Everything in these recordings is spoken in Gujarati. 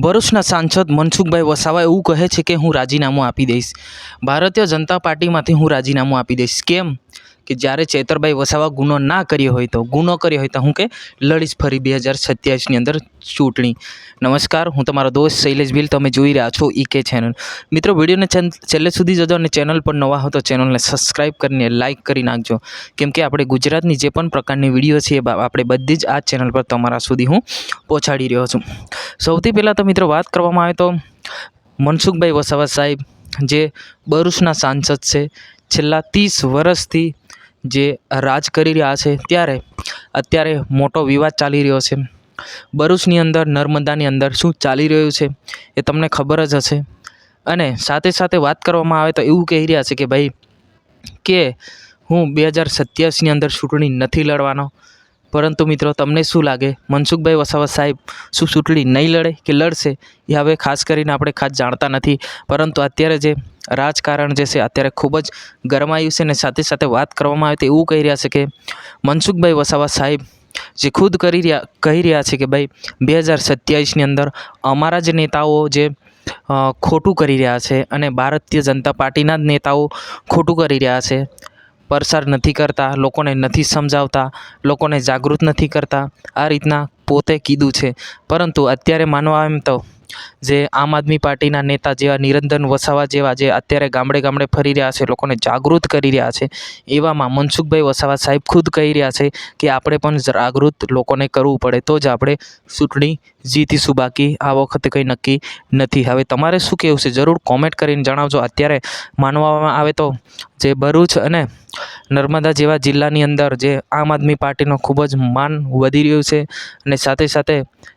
ભરૂચના સાંસદ મનસુખભાઈ વસાવા એવું કહે છે કે હું રાજીનામું આપી દઈશ. ભારતીય જનતા પાર્ટીમાંથી હું રાજીનામું આપી દઈશ. કેમ? કે જ્યારે ચેતરભાઈ વસાવા ગુનો ના કર્યો હોય તો, ગુનો કર્યો હોય તો હું કે લડીશ ફરી બે હજાર સત્યાવીસની અંદર ચૂંટણી. નમસ્કાર, હું તમારો દોસ્ત શૈલેષ બિલ તમે જોઈ રહ્યા છો ઈકે ચેનલ મિત્રો, વિડીયોને છેલ્લે સુધી જજો અને ચેનલ પર નવા હો તો ચેનલને સબસ્ક્રાઈબ કરીને લાઇક કરી નાખજો. કેમ કે આપણે ગુજરાતની જે પણ પ્રકારની વીડિયો છે એ આપણે બધી જ આ ચેનલ પર તમારા સુધી હું પહોંચાડી રહ્યો છું. સૌથી પહેલાં તો મિત્રો વાત કરવામાં આવે તો મનસુખભાઈ વસાવા સાહેબ, જે ભરૂચના સાંસદ છે, છેલ્લા ત્રીસ વર્ષથી જે રાજ કરી રહ્યા છે ત્યારે અત્યારે મોટો વિવાદ ચાલી રહ્યો છે. ભરૂચની અંદર, નર્મદાની અંદર શું ચાલી રહ્યું છે એ તમને ખબર જ હશે. અને સાથે સાથે વાત કરવામાં આવે તો એવું કહી રહ્યા છે કે ભાઈ, કે હું બે હજાર સત્યાવીસની અંદર ચૂંટણી નથી લડવાનો. પરંતુ મિત્રો, તમને શું લાગે? મનસુખભાઈ વસાવા સાહેબ શું ચૂંટણી નહીં લડે કે લડશે? એ હવે ખાસ કરીને આપણે ખાસ જાણતા નથી. પરંતુ અત્યારે જે રાજકારણ જે છે, અત્યારે ખૂબ જ ગરમાયું છે અને સાથે સાથે વાત કરવામાં આવે તો એવું કહી રહ્યા છે કે મનસુખભાઈ વસાવા સાહેબ જે ખુદ કરી રહ્યા, કહી રહ્યા છે કે ભાઈ બે હજાર સત્યાવીસની અંદર અમારા જ નેતાઓ જે ખોટું કરી રહ્યા છે અને ભારતીય જનતા પાર્ટીના જ નેતાઓ ખોટું કરી રહ્યા છે. પ્રસાર નથી કરતા, લોકોને નથી સમજાવતા, લોકોને જાગૃત નથી કરતા. આ રીતના પોતે કીધું છે. પરંતુ અત્યારે માનવા એમ તો જે આમ આદમી પાર્ટીના નેતા જેવા નિરંજન વસાવા જેવા જે અત્યારે ગામડે ગામડે ફરી રહ્યા છે, લોકોને જાગૃત કરી રહ્યા છે, એવામાં મનસુખભાઈ વસાવા સાહેબ ખુદ કહી રહ્યા છે કે આપણે પણ જાગૃત લોકોને કરવું પડે, તો જ આપણે ચૂંટણી જીતીશું બાકી આ વખતે કંઈ નક્કી નથી. હવે તમારે શું કહેવું છે? જરૂર કોમેન્ટ કરીને જણાવજો. અત્યારે માનવામાં આવે તો જે ભરૂચ અને નર્મદા જેવા જિલ્લાની અંદર જે આમ આદમી પાર્ટીનો ખૂબ જ માન વધી રહ્યું છે અને સાથે સાથે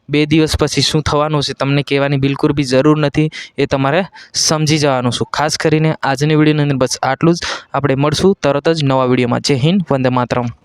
બે દિવસ પછી શું થવાનું છે તમને કહેવાની બિલકુલ બી જરૂર નથી એ તમારે સમજી જવાનું છું. ખાસ કરીને આજની વિડીયોની અંદર બસ આટલું જ. આપણે મળશું તરત જ નવા વિડીયોમાં. જય હિન્દ, વંદે માતરમ.